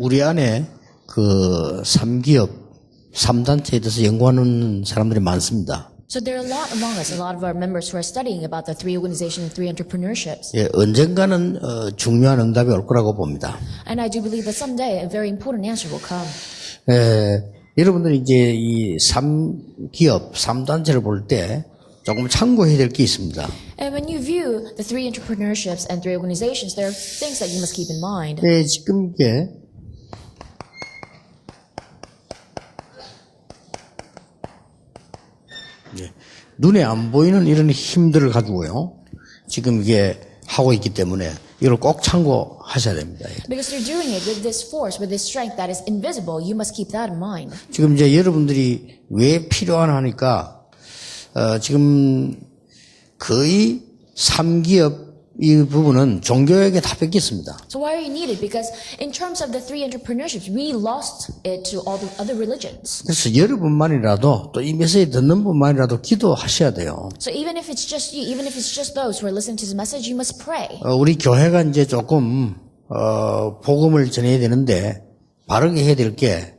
예, 우리 안에 그 3기업, 3단체에 대해서 연구하는 사람들이 많습니다. So there are a lot among us, a lot of our members who are studying about the three organizations and three entrepreneurships. 예, 언젠가는 어, 중요한 응답이 올 거라고 봅니다. And I do believe that someday a very important answer will come. 예, 여러분들이 이제 이 3기업, 3단체를 볼 때 조금 참고해야 될 게 있습니다. And when you view the three entrepreneurships and three organizations, there are things that you must keep in mind. 예, 지금 이게 눈에 안 보이는 이런 힘들을 가지고요. 지금 이게 하고 있기 때문에 이걸 꼭 참고하셔야 됩니다. 예. Because they're doing it with this force, with this strength that is invisible, you must keep that in mind. 지금 이제 여러분들이 왜 필요하나 하니까 어, 지금 거의 3기업 이 부분은 종교에게 다 뺏겼습니다. So why are you needed? Because in terms of the three entrepreneurships, we lost it to all the other religions. 그래서 여러분만이라도 또 이 메시지 듣는 분만이라도 기도하셔야 돼요. So even if it's just you, even if it's just those who are listening to this message, you must pray. 어, 우리 교회가 이제 조금 어, 복음을 전해야 되는데 바르게 해야 될 게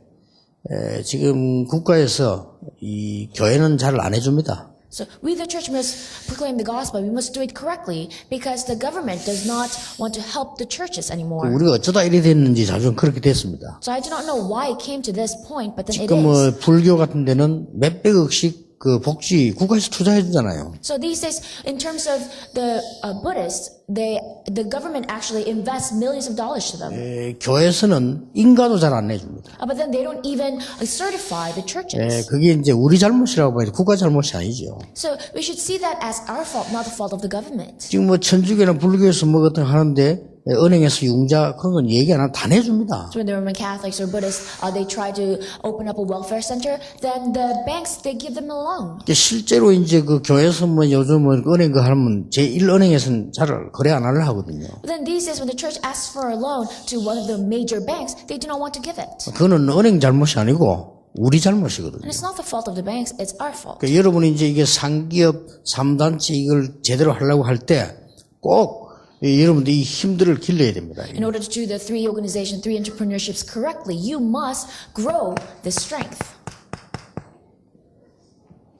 지금 국가에서 이 교회는 잘 안 해줍니다. So we, the church, must proclaim the gospel. We must do it correctly because the government does not want to help the churches anymore. 우리가 어쩌다 이래 됐는지 자주 그렇게 됐습니다. So I do not know why it came to this point, but then it 지금 is. 뭐 불교 같은 데는 몇백억씩 그 복지 국가에서 투자해 주잖아요. So these days, in terms of the uh, Buddhists, they the government actually invests millions of dollars to them. 에, 교회에서는 인가도 잘 안 내줍니다. Uh, but then they don't even uh, certify the 에, churches. 그게 이제 우리 잘못이라고 봐야지 국가 잘못이 아니죠. So we should see that as our fault, not the fault of the government. 지금 뭐 천주교나 불교에서 뭐 같은 거 하는데 에, 은행에서 융자 그런 건 얘기 안 하고 다 내줍니다. So when the Roman Catholics or Buddhists, uh, they try to open up a welfare center, then the banks, they give them a loan. 실제로 이제 그 교회에서 뭐 요즘은 은행 그 하면 제1 은행에서는 잘 거래 안 하려 하거든요. But then these days, when the church asks for a loan to one of the major banks, they do not want to give it. 그거는 은행 잘못이 아니고 우리 잘못이거든요. And it's not the fault of the banks, it's our fault. 그러니까 여러분이 이제 이게 상기업, 3단체 이걸 제대로 하려고 할 때 꼭 여러분들이 이 힘들을 길러야 됩니다. In order to do the three organization, three entrepreneurships correctly, you must grow the strength.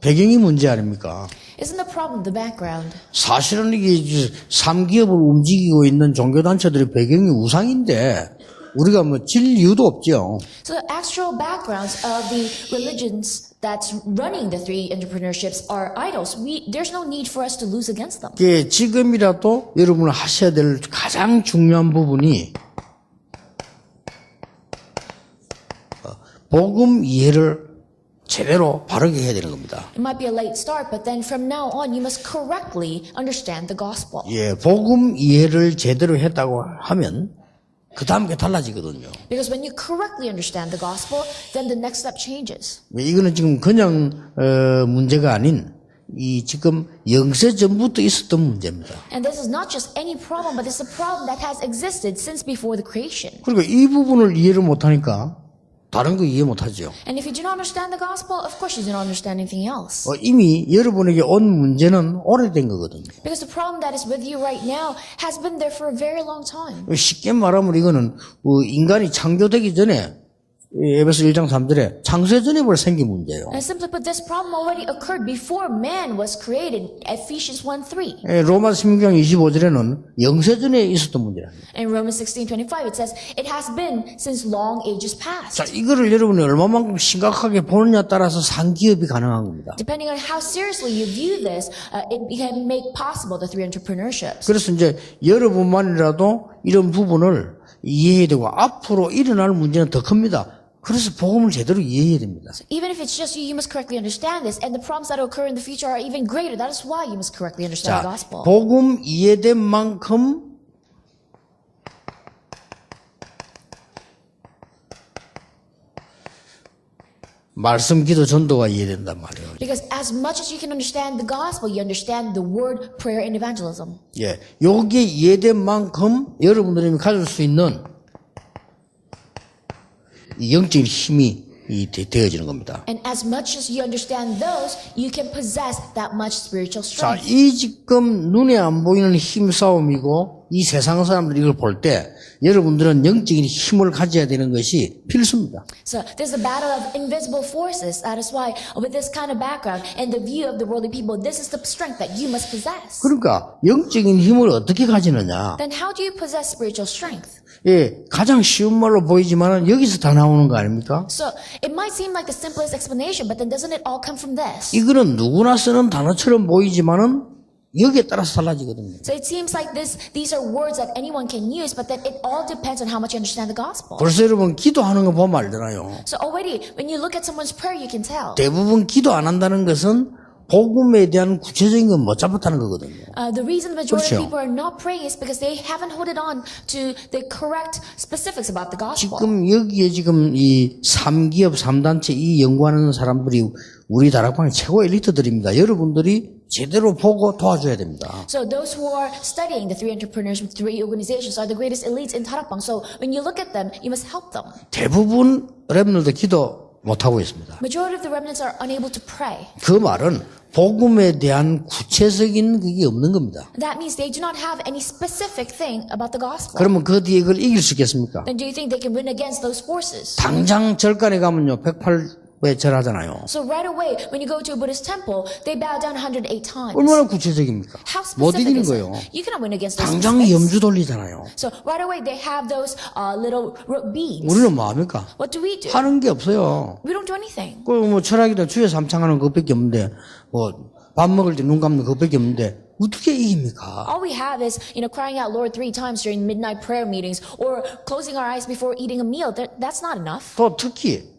배경이 문제 아닙니까? Isn't the problem the background? 사실은 이게 이제 3기업을 움직이고 있는 종교단체들의 배경이 우상인데 우리가 뭐 질 이유도 없죠. So the actual backgrounds of the religions that's running the three entrepreneurships are idols. We, there's no need for us to lose against them. 그 지금이라도 여러분 하셔야 될 가장 중요한 부분이 어, 복음 이해를 제대로 바르게 해야 되는 겁니다. It might be a late start, but then from now on, you must correctly understand the gospel. 예, 복음 이해를 제대로 했다고 하면 그 다음 게 달라지거든요. Because when you correctly understand the gospel, then the next step changes. 이거는 지금 그냥 어, 문제가 아닌 이 지금 영세 전부터 있었던 문제입니다. And this is not just any problem, but it's a problem that has existed since before the creation. 그러니까 이 부분을 이해를 못하니까 다른 거 이해 못 하죠. And if you do not understand the gospel, of course you do not understand anything else. 어, 이미 여러분에게 온 문제는 오래된 거거든요. Because the problem that is with you right now has been there for a very long time. 쉽게 말하면 이거는 어, 인간이 창조되기 전에 이 에베소 1장 3절에 창세전에 벌 생긴 문제예요. And simply put, this problem already occurred before man was created. Ephesians 1 3. 예, 로마 16장 25절에는 영세전에 있었던 문제랍니다. In Romans 16 25, it says, It has been since long ages past. 자, 이거를 여러분이 얼마만큼 심각하게 보느냐에 따라서 상기업이 가능한 겁니다. Depending on how seriously you view this, uh, it can make possible the three entrepreneurships. 그래서 이제 여러분만이라도 이런 부분을 이해해야 되고 앞으로 일어날 문제는 더 큽니다. 그래서 복음을 제대로 이해해야 됩니다. Even if it's just you, you must correctly understand this, and the problems that occur in the future are even greater. That is why you must correctly understand the 자, gospel. 복음 이해된 만큼 말씀, 기도, 전도가 이해된단 말이에요. Because as much as you can understand the gospel, you understand the word, prayer, and evangelism. 예, 요게 이해된 만큼 여러분들이 가질 수 있는 이 영적인 힘이 이 되- 되어지는 겁니다. And as much as you understand those, you can possess that much spiritual 자, strength. 이 지금 눈에 안 보이는 힘 싸움이고 이 세상 사람들이 이걸 볼 때 여러분들은 영적인 힘을 가져야 되는 것이 필수입니다. So there's a battle of invisible forces. That is why, with this kind of background and the view of the worldly people, this is the strength that you must possess. 그러니까 영적인 힘을 어떻게 가지느냐? Then how do you possess spiritual strength? 예, 가장 쉬운 말로 보이지만 여기서 다 나오는 거 아닙니까? So it might seem like the simplest explanation, but then doesn't it all come from this? 이거는 누구나 쓰는 단어처럼 보이지만은 여기에 따라서 달라지거든요. So it seems like this, these are words that anyone can use, but then it all depends on how much you understand the gospel. 벌써 여러분 기도하는 거 보면 알잖아요. So already, when you look at someone's prayer, you can tell. 대부분 기도 안 한다는 것은 복음에 대한 구체적인 건 못 잡았다는 거거든요. Uh, the reason the majority 그렇죠. of people are not praying is because they haven't holded on to the correct specifics about the gospel. 지금 여기에 지금 이 3기업 3단체 이 연구하는 사람들이 우리 다락방의 최고 엘리트들입니다. 여러분들이 제대로 보고 도와줘야 됩니다. So those who are studying the three entrepreneurs with three organizations are the greatest elites in Tarakbang. So when you look at them, you must help them. 대부분 랩들도 기도 못하고 있습니다. 그 말은 복음에 대한 구체적인 그게 없는 겁니다. 그러면 그 뒤에 그걸 이길 수 있겠습니까? 당장 절간에 가면요 108 배 절하잖아요. So right away, when you go to a Buddhist temple, they bow down 108 times. 얼마나 구체적입니까? How 못 specific 이기는 is 거예요. You cannot win against those 당장. 염주 돌리잖아요. So right away, they have those uh, little beads. 우리는 뭐 합니까? What do we do? 하는 게 없어요. We don't do anything. 그뭐 철학이다 주에 삼창하는 그것밖에 없는데 뭐 밥 먹을 때 눈 감는 그것밖에 없는데 어떻게 이깁니까? All we have is, you know, crying out Lord three times during midnight prayer meetings or closing our eyes before eating a meal. That, that's not enough. 또 특히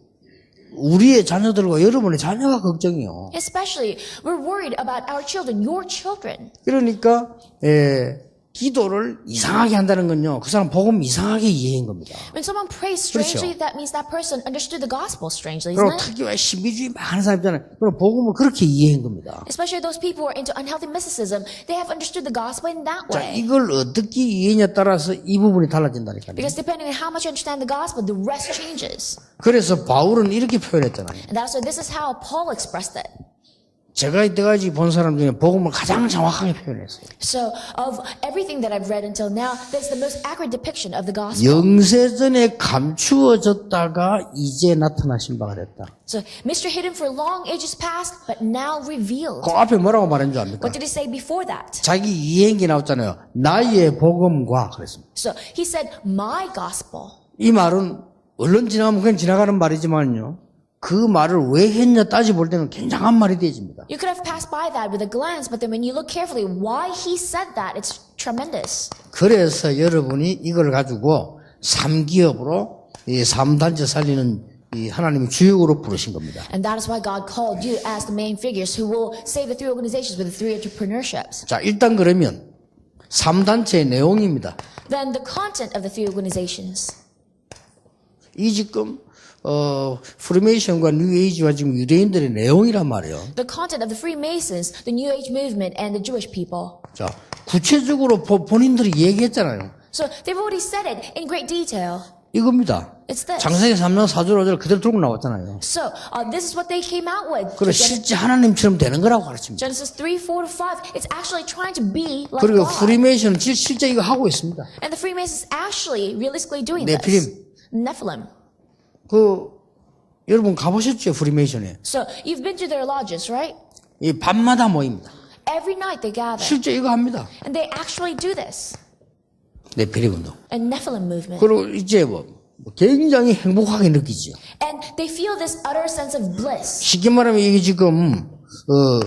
우리의 자녀들과 여러분의 자녀가 걱정이요. Especially, we're worried about our children, your children. 그러니까 에, 기도를 이상하게 한다는 건요. 그 사람 복음 이상하게 이해한 겁니다. When someone prays strangely, that means that person understood the gospel strangely, 그리고 isn't it? 특히 왜 신비주의 많은 사람 있잖아요. 그럼 복음을 그렇게 이해한 겁니다. Especially those people who are into unhealthy mysticism, they have understood the gospel in that 자, way. 이걸 어떻게 이해냐에 따라서 이 부분이 달라진다니까요. Because depending on how much you understand the gospel, the rest changes. 그래서 바울은 이렇게 표현했잖아요. And that's why this is how Paul expressed it. 제가 이때까지 본 사람 중에 복음을 가장 정확하게 표현했어요. So, of everything that I've read until now, that's the most accurate depiction of the gospel. 영세전에 감추어졌다가 이제 나타나신 바가 됐다. So, mystery hidden for long ages past, but now revealed. 그 앞에 뭐라고 말한 줄 압니까? What did he say before that? 자기 이행기 나왔잖아요. 나의 복음과 그랬습니다. So, he said, My gospel. 이 말은 얼른 지나가면 그냥 지나가는 말이지만요. 그 말을 왜 했냐 따져볼 때는 굉장한 말이 되어집니다. You could have passed by that with a glance, but then when you look carefully, why he said that, it's tremendous. 그래서 여러분이 이걸 가지고 3기업으로 이 3단체 살리는 이 하나님의 주역으로 부르신 겁니다. And that is why God called you as the main figures who will save the three organizations with the three entrepreneurships. 자, 일단 그러면 3단체의 내용입니다. Then the content of the three organizations. 이 지금 어 프리메이션과 뉴 에이지와 지금 유대인들의 내용이란 말이에요. The content of the Freemasons, the New Age movement, and the Jewish people. 자, 구체적으로 보- 본인들이 얘기했잖아요. So they've already said it in great detail. 이겁니다. 장세기 3장 4절 5절 그대로 들고 나왔잖아요. So uh, this is what they came out with. 그리고 실제 하나님처럼 되는 거라고 가르칩니다. Genesis 3, 4 to 5. It's actually trying to be like 그리고. 프리메이션은 실- 실제 이거 하고 있습니다. And the Freemasons actually realistically doing 네피림. this. Nephilim. 그 여러분 가보셨죠 프리메이션에? So you've been to their lodges, right? 이 밤마다 모입니다. Every night they gather. 실제 이거 합니다. And they actually do this. 네피림 운동. And Nephilim movement. 그리고 이제 뭐 굉장히 행복하게 느끼죠. And they feel this utter sense of bliss. 쉽게 말하면 이게 지금 어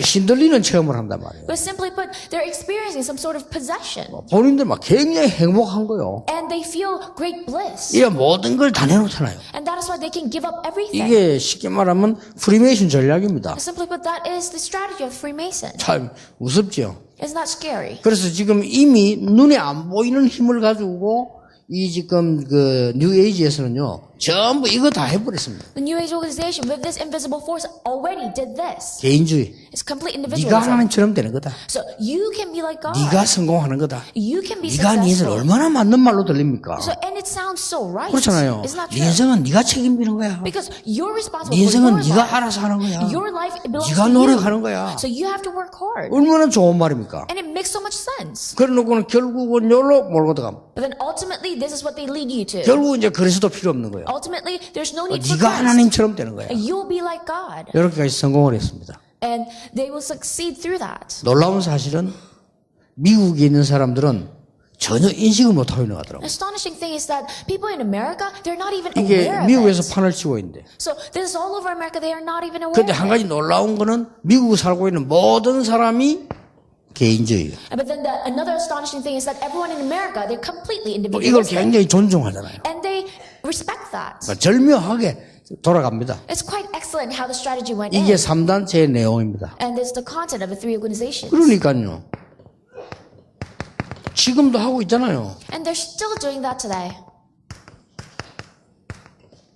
신들리는 체험을 한단 말이에요. But simply put, they're experiencing some sort of possession. 본인들 막 굉장히 행복한 거요. And they feel great bliss. 이게 모든 걸 다 내놓잖아요. And that is why they can give up everything. 이게 쉽게 말하면 프리메이션 전략입니다. Simply put, that is the strategy of Freemason. 참 우습죠. Isn't that scary? 그래서 지금 이미 눈에 안 보이는 힘을 가지고 이 지금 그 뉴에이지에서는요 전부 이거 다 해버렸습니다. The New Age organization with this invisible force already did this. 개인주의. It's complete 네가 individualism. 하나님처럼 되는 거다. So you can be like God. 네가 성공하는 거다. You can be 네가 니들 successful. 얼마나 맞는 말로 들립니까? So and it sounds so right. 그렇잖아요. That 네 true? 인생은 네가 책임지는 거야. Because you're responsible 네 for 인생은 your 네가 life. 알아서 하는 거야. Your life belongs 네가 to 노력하는 you. 거야. So you have to work hard. 얼마나 좋은 말입니까? And it makes so much sense. 그래 놓고는 결국은 여기로 몰고 들어가면 But then ultimately, this is what they lead you to. 결국 이제 그리스도 필요 없는 거예요. Ultimately, there's no need for 네가 Christ. 하나님처럼 되는 거야. You'll be like God. 이렇게까지 성공을 했습니다. And they will succeed through that. 놀라운 사실은 미국에 있는 사람들은 전혀 인식을 못하고 있는 같더라고요. astonishing thing is that people in America, they're not even 이게 aware of 미국에서 it. 판을 치고 있는데. So this is all over America. They are not even aware. of 한. 가지 놀라운 거는 미국에 살고 있는 모든 사람이 개인주의예요. But then the, another astonishing thing is that everyone in America, they're completely 또 이걸. 굉장히 존중하잖아요. And they respect that. 그러니까 절묘하게 돌아갑니다. It's quite excellent how the strategy went 이게 in. 3단체의 내용입니다. And it's the content of the three organizations. 그러니까요. 지금도 하고 있잖아요. And they're still doing that today.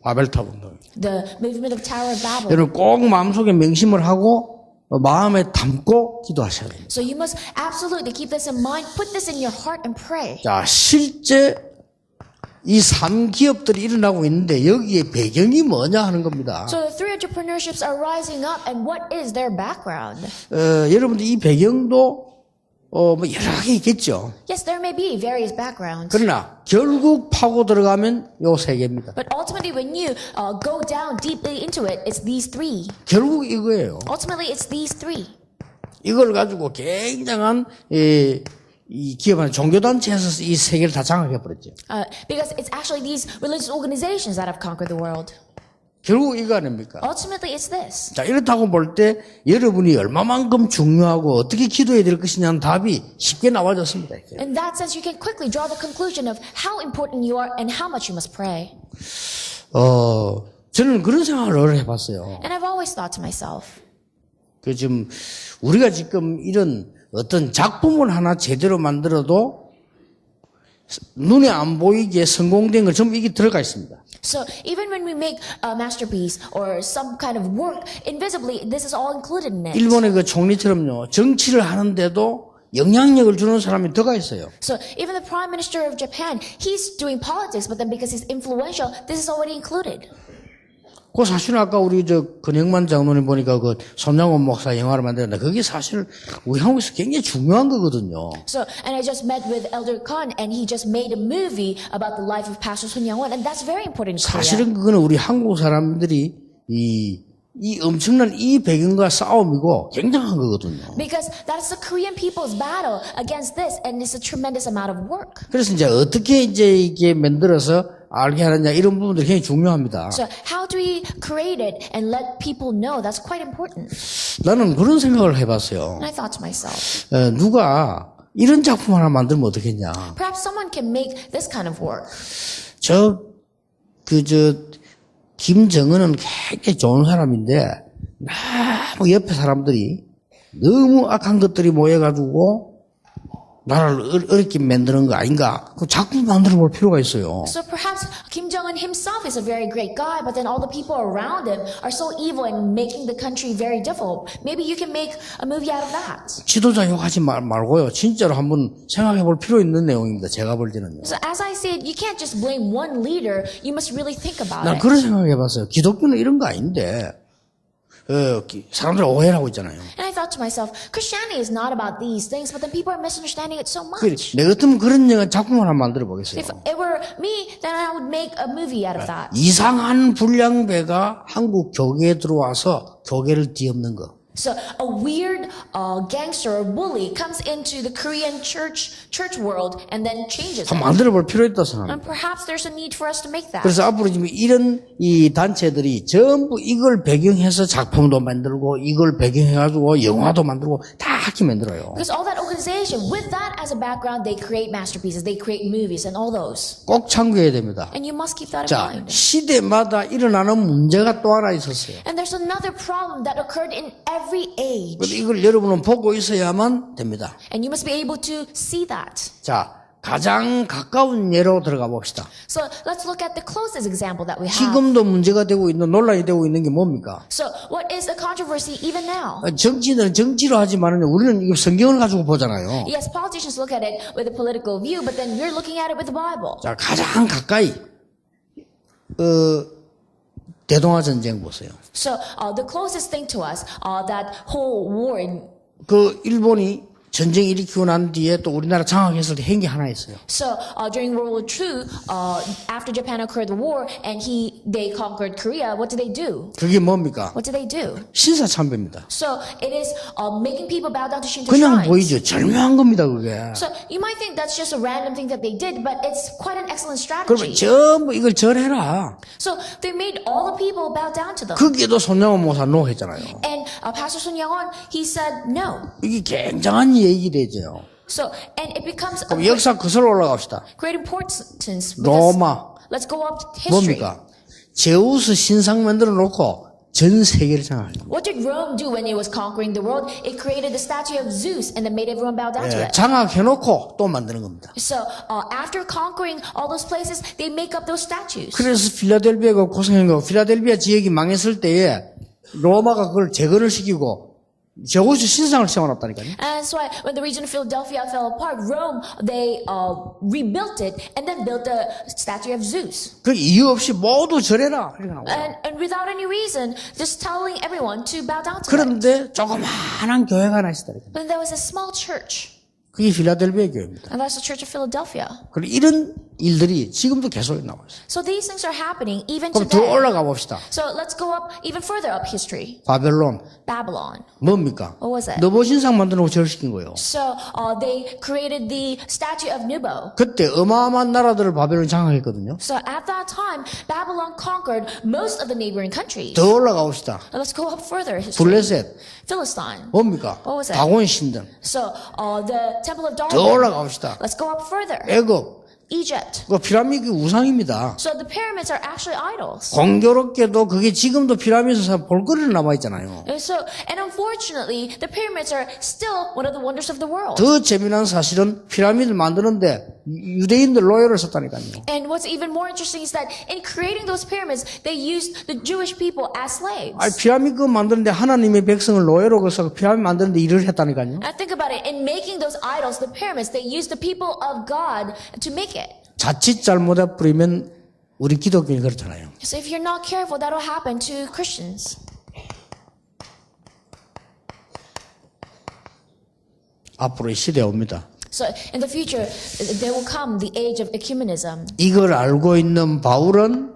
바벨탑 운동. The movement of Tower of Babel. 여러분 꼭 마음속에 명심을 하고 어, 마음에 담고 기도하셔야 됩니다. So you must absolutely keep this in mind. Put this in your heart and pray. 자, 실제 이 3기업들이 일어나고 있는데 여기에 배경이 뭐냐 하는 겁니다. So the three entrepreneurships are rising up, and what is their background? 어, 여러분들 이 배경도 어, 뭐 여러 개 있겠죠. Yes, there may be various backgrounds. 그러나 결국 파고 들어가면 요 세 개입니다. But ultimately, when you uh, go down deeply into it, it's these three. 결국 이거예요. Ultimately, it's these three. 이걸 가지고 굉장한 이, 이 기업한 종교단체에서 이 세계를 다 장악해 버렸죠. Uh, because it's actually these religious organizations that have conquered the world. 결국 이거 아닙니까? Ultimately, it's this. 자, 이렇다고 볼 때 여러분이 얼마만큼 중요하고 어떻게 기도해야 될 것이냐는 답이 쉽게 나와졌습니다. In that sense, you can quickly draw the conclusion of how important you are and how much you must pray. 어, 저는 그런 생각을 해봤어요. And I've always thought to myself, 그 지금 우리가 지금 이런 어떤 작품을 하나 제대로 만들어도 눈에 안 보이게 성공된 걸 전부 이게 들어가 있습니다. so even when we make a masterpiece or some kind of work, invisibly, this is all included in it. 일본의 그 총리처럼요, 정치를 하는데도 영향력을 주는 사람이 들어가 있어요. So even the prime minister of Japan, he's doing politics, but then because he's influential, this is already included. 그 사실은 아까 우리 저 근영만 장로님 보니까 그 손양원 목사 영화를 만들었는데 그게 사실 우리 한국에서 굉장히 중요한 거거든요. So, and I just met with Elder Khan, and he just made a movie about the life of Pastor Sun Young-won, and that's very important. 사실은 그거는 우리 한국 사람들이 이, 이 엄청난 이 배경과 싸움이고 굉장한 거거든요. Because that is the Korean people's battle against this, and it's a tremendous amount of work. 그래서 이제 어떻게 이제 이게 만들어서 알게 하느냐 이런 부분들이 굉장히 중요합니다. So, how do we create it and let people know? That's quite important. 나는 그런 생각을 해봤어요. And I thought to myself, 어, 누가 이런 작품 하나 만들면 어떻겠냐. perhaps someone can make this kind of work. 저, 그, 저, 김정은은 굉장히 좋은 사람인데, 너무 옆에 사람들이 너무 악한 것들이 모여가지고, 나라를 어- 어렵게 만드는 거 아닌가? 그 작품 만들어 볼 필요가 있어요. So perhaps Kim Jong Un himself is a very great guy, but then all the people around him are so evil and making the country very difficult. Maybe you can make a movie out of that. 지도자 욕하지 말, 말고요. 진짜로 한번 생각해 볼 필요 있는 내용입니다. 제가 볼 때는요. So as I said, you can't just blame one leader. You must really think about 난 it. 그런 생각 해 봤어요. 기독교는 이런 거 아닌데, 어, 기- 사람들 오해를 하고 있잖아요. And I thought to myself, Christianity is not about these things, but then people are misunderstanding it so 그, much. 내 같으면 그런 영화 작품 하나 만들어 보겠어요. If it were me, then I would make a movie out of that. 이상한 불량배가 한국 교계에 들어와서 교계를 뒤엎는 거. So a weird uh, gangster or bully comes into the Korean church church world and then changes it. 한번 만들어 볼 필요 있다 생각합니다. And perhaps there's a need for us to make that. 그래서 앞으로 지금 이런 이 단체들이 전부 이걸 배경해서 작품도 만들고 이걸 배경해가지고 영화도 만들고 다 이렇게 만들어요. Because all that organization, with that as a background, they create masterpieces, they create movies and all those. 꼭 참고해야 됩니다. And you must keep that in 자, mind. 시대마다 일어나는 문제가 또 하나 있었어요. And there's another problem that occurred in every age. 그래서 이걸 여러분은 보고 있어야만 됩니다. And you must be able to see that. 자, 가장 가까운 예로 들어가 봅시다. So let's look at the closest example that we have. 지금도 문제가 되고 있는 논란이 되고 있는 게 뭡니까? So what is the controversy even now? 어, 정치인들은 정치로 하지만은 우리는 이거 성경을 가지고 보잖아요. Yes, politicians look at it with a political view, but then you're looking at it with the Bible. 자, 가장 가까이 어, 대동아 전쟁 보세요. So uh, the closest thing to us, uh, that whole war in 그 일본이 전쟁 일으키고 난 뒤에 또 우리나라 장악했을 때 행기 하나 있어요. So uh, during World War II, uh, after Japan occurred the war and he they conquered Korea, what did they do? 그게 뭡니까? What did they do? 신사 참배입니다. So it is uh, making people bow down to Shinto 그냥 shrines. 보이죠. 절묘한 겁니다, 그게. So you might think that's just a random thing that they did, but it's quite an excellent 그러면 strategy. 전부 이걸 절해라. So they made all the people bow down to them. 거기에도 손양원 모사 노 했잖아요. And uh, Pastor Sun Young he said no. 이게 굉장한 얘기 되죠. So and it becomes 그럼 역사 거슬러 올라갑시다. great importance. 로마 Let's go up to history. 뭡니까? 제우스 신상 만들어 놓고 전 세계를 장악해요. What did Rome do when it was conquering the world? It created the statue of Zeus and then made everyone bow down to 예, it. 장악해 놓고 또 만드는 겁니다. So uh, after conquering all those places, they make up those statues. 그래서 필라델비아가 고생한 거, 필라델비아 지역이 망했을 때에 로마가 그걸 재건을 시키고 제우스 신상을 세워놨다니까요. And that's why when the region of Philadelphia fell apart, Rome, they uh, rebuilt it and then built the statue of Zeus. 그 이유 없이 모두 절해라. 이렇게 나와요. And, and without any reason, just telling everyone to bow down to it. 그런데 조그마한 교회가 하나 있었다니까요. But there was a small church, 그게 필라델비아 교회입니다. and that's the Church of Philadelphia. 그리고 이런 일들이 지금도 계속 나오고 있어요. So these things are happening even 그럼 더. 올라가 봅시다. So let's go up even further up history. 바벨론 Babylon. 뭡니까? What was it? 너보신상 만들어 절시킨 거예요. So uh, they created the statue of Nubo. 그때 어마어마한 나라들을 바벨론이 장악했거든요. So at that time, Babylon conquered most of the neighboring countries. 더 올라가 봅시다. Now let's go up further. History. 블레셋 Philistine. 뭡니까? What was it? 다곤 신전. So uh, the Temple of 더. 올라가 봅시다. Let's go up further. 애굽. Egypt. 그 피라미드 우상입니다. So the pyramids are actually idols. 공교롭게도 그게 지금도 피라미드에서 볼거리로 남아 있잖아요. And so, and unfortunately, the pyramids are still one of the wonders of the world. 더 재미난 사실은 피라미드 만드는데 유대인들 로열을 썼다니까요. And what's even more interesting is that in creating those pyramids, they used the Jewish people as slaves. 아니 피라미드 만드는데 하나님의 백성을 로열로 걸어서 피라미드 만드는데 일을 했다니까요. And think about it. In making those idols, the pyramids, they used the people of God to make it. 자칫 잘못해 버리면 우리 기독교인이 그렇잖아요. So if you're not careful, that'll happen to Christians. 앞으로 이 시대 옵니다. So in the future, there will come the age of ecumenism. 이걸 알고 있는 바울은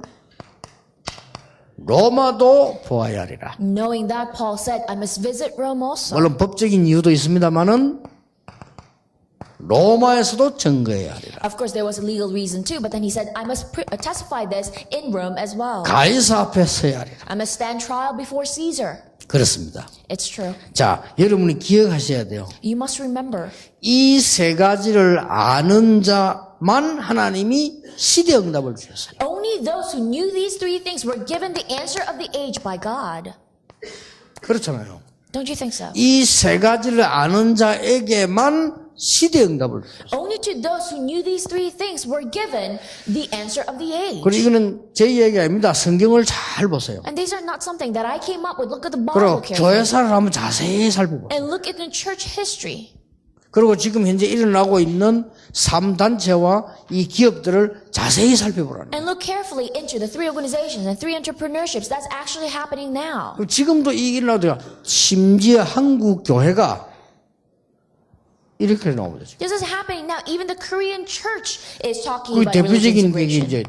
로마도 보아야 하리라. Knowing that, Paul said, I must visit Rome also. 물론 법적인 이유도 있습니다만은 로마에서도 증거해야 하리라. Of course, there was a legal reason too, but then he said, I must pr- uh, testify this in Rome as well. 가이사 앞에 서야 하리라. I must stand trial before Caesar. 그렇습니다. It's true. 자, 여러분이 기억하셔야 돼요. You must remember. 이 세 가지를 아는 자만 하나님이 시대 응답을 주셨어요. Only those who knew these three things were given the answer of the age by God. 그렇잖아요. Don't you think so? 이 세 가지를 아는 자에게만 시대 응답을. Only to those who knew these three things were given the answer of the age. 그리고 이거는 제 얘기가 아닙니다. 성경을 잘 보세요. And these are not something that I came up with. Look at the 그리고 Bible carefully. 교회사를 한번 자세히 살펴보세요. And look at the church history. 그리고 지금 현재 일어나고 있는 3단체와 이 기업들을 자세히 살펴보라는. And look carefully into the three organizations and three entrepreneurships that's actually happening now. 지금도 이 일어나도 심지어 한국 교회가 이렇게. 지금. This is happening now. Even the Korean church is talking 그 about religious 대표적인 게 integration. 이제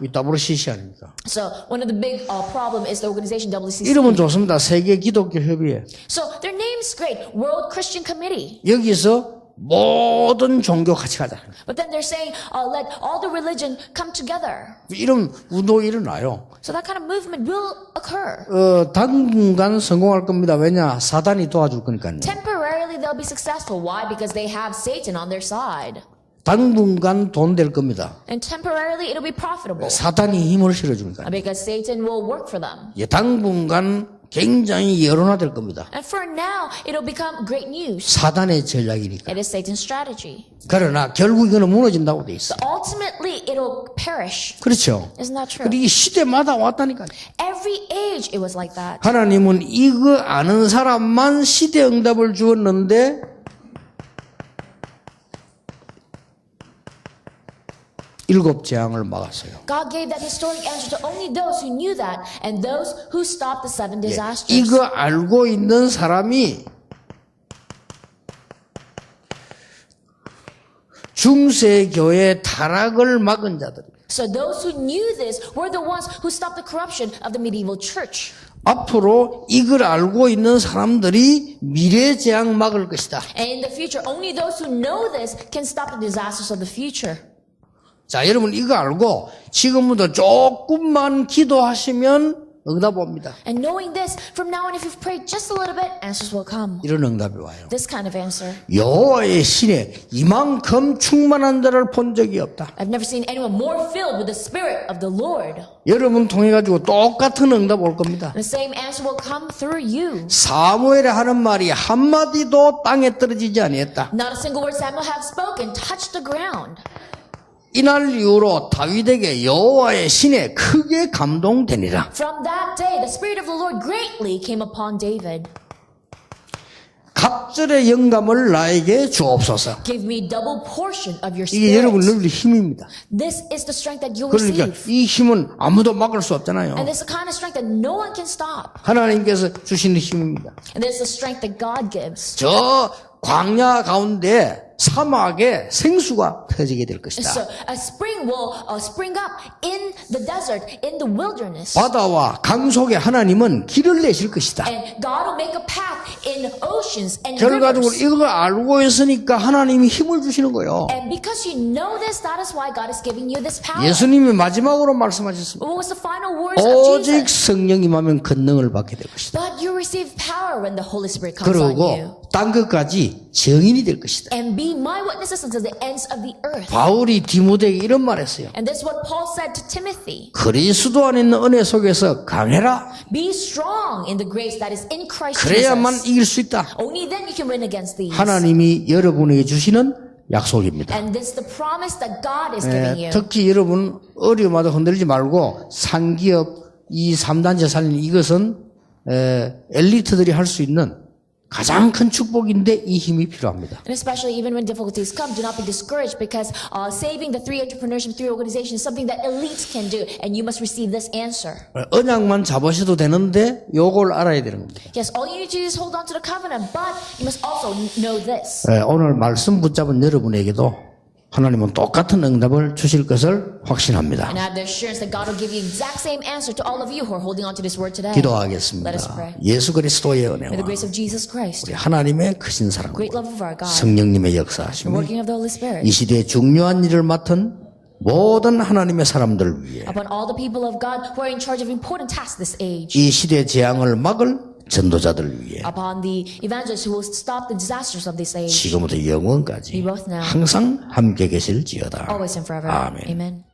이 WCC 아닙니까? So one of the big uh, problem is the organization WCC. 이름은 좋습니다. 세계 기독교 협의회. So their name's great, World Christian Committee. 여기서 모든 종교 같이 가자. But then they're saying, uh, let all the religion come together. 이런 운동이 일어나요. So that kind of movement will occur. 어, 당분간 성공할 겁니다. 왜냐? 사단이 도와줄 거니까요. Temporarily they'll be successful. Why? Because they have Satan on their side. 당분간 돈 될 겁니다. And temporarily it'll be profitable. 사단이 힘을 실어주니까. Because Satan will work for them. 예, 당분간 굉장히 여론화될 겁니다. And for now, it'll become great news. 사단의 전략이니까. It is Satan's strategy. 그러나 결국 이거는 무너진다고 돼 있어. Ultimately, it'll perish. 그렇죠. Isn't that true? 그리고 이 시대마다 왔다니까. Every age, it was like that. 하나님은 이거 아는 사람만 시대 응답을 주었는데 일곱 재앙을 막았어요. God gave that historic answer to only those who knew that and those who stopped the seven disasters. 이거 알고 있는 사람이 중세 교회 타락을 막은 자들. So those who knew this were the ones who stopped the corruption of the medieval church. 앞으로 이걸 알고 있는 사람들이 미래 재앙 막을 것이다. And in the future, only those who know this can stop the disasters of the future. 자, 여러분 이거 알고 지금부터 조금만 기도하시면 응답 옵니다. And knowing this, from now on, if you've prayed just a little bit, answers will come. 이런 응답이 와요. This kind of answer. 여호와의 신에 이만큼 충만한 자를 본 적이 없다. I've never seen anyone more filled with the Spirit of the Lord. 여러분 통해 가지고 똑같은 응답 올 겁니다. The same answer will come through you. 사무엘이 하는 말이 한 마디도 땅에 떨어지지 아니했다. Not a single word Samuel had spoken touched the ground. 이날 이후로 다윗에게 여호와의 신에 크게 감동되니라. From that day, the Spirit of the Lord greatly came upon David. 갑절의 영감을 나에게 주옵소서. Give me double portion of your 이게 여러분. 늘 힘입니다. This is the strength that you'll 그러니까 receive. 이 힘은 아무도 막을 수 없잖아요. And this is the kind of strength that no one can stop. 하나님께서 주시는 힘입니다. And this is the strength that God gives. 저 광야 가운데 사막에 생수가 터지게 될 것이다. So a spring will uh, spring up in the desert, in the wilderness. 바다와 강 속에 하나님은 길을 내실 것이다. And God will make a path in oceans and 결과적으로 rivers. 이걸 알고 있으니까 하나님이 힘을 주시는 거예요. And because you know this, that is why God is giving you this power. 예수님이 마지막으로 말씀하셨습니다. What was the final words of 오직 Jesus? 성령 임하면 권능을 받게 될 것이다. But you receive power when the Holy Spirit comes on you. 그러고 딴 것까지 증인이 될 것이다. And be my witnesses until the ends of the earth. 바울이 디모데에게 이런 말했어요. And this is what Paul said to Timothy. 그리스도 안에 있는 은혜 속에서 강해라. Be strong in the grace that is in Christ 그래야만 Jesus. 이길 수 있다. Only then you can win against these. 하나님이 여러분에게 주시는 약속입니다. And this is the promise that God is 예, giving you. 특히 여러분 어려움마다 흔들리지 말고 산기업 이 3단체 살리는 이것은 에, 엘리트들이 할 수 있는 가장 큰 축복인데 이 힘이 필요합니다. And especially even when difficulties come, do not be discouraged because uh, saving the three entrepreneurship, three organizations is something that elites can do, and you must receive this answer. 언약만 잡으셔도 되는데 요걸 알아야 되는 겁니다. Yes, all you need to do is hold on to the covenant, but you must also know this. 예, 오늘 말씀 붙잡은 여러분에게도 하나님은 똑같은 응답을 주실 것을 확신합니다. 기도하겠습니다. 예수 그리스도의 은혜와 우리 하나님의 크신 사랑, great love of our God, 성령님의 역사하심이 이 시대에 중요한 일을 맡은 모든 하나님의 사람들 위해 이 시대 재앙을 막을 전도자들 위해 upon the evangelists who will stop the disasters of this age, 지금부터 영원까지 항상 함께 계실지어다. always and forever. 아멘. Amen.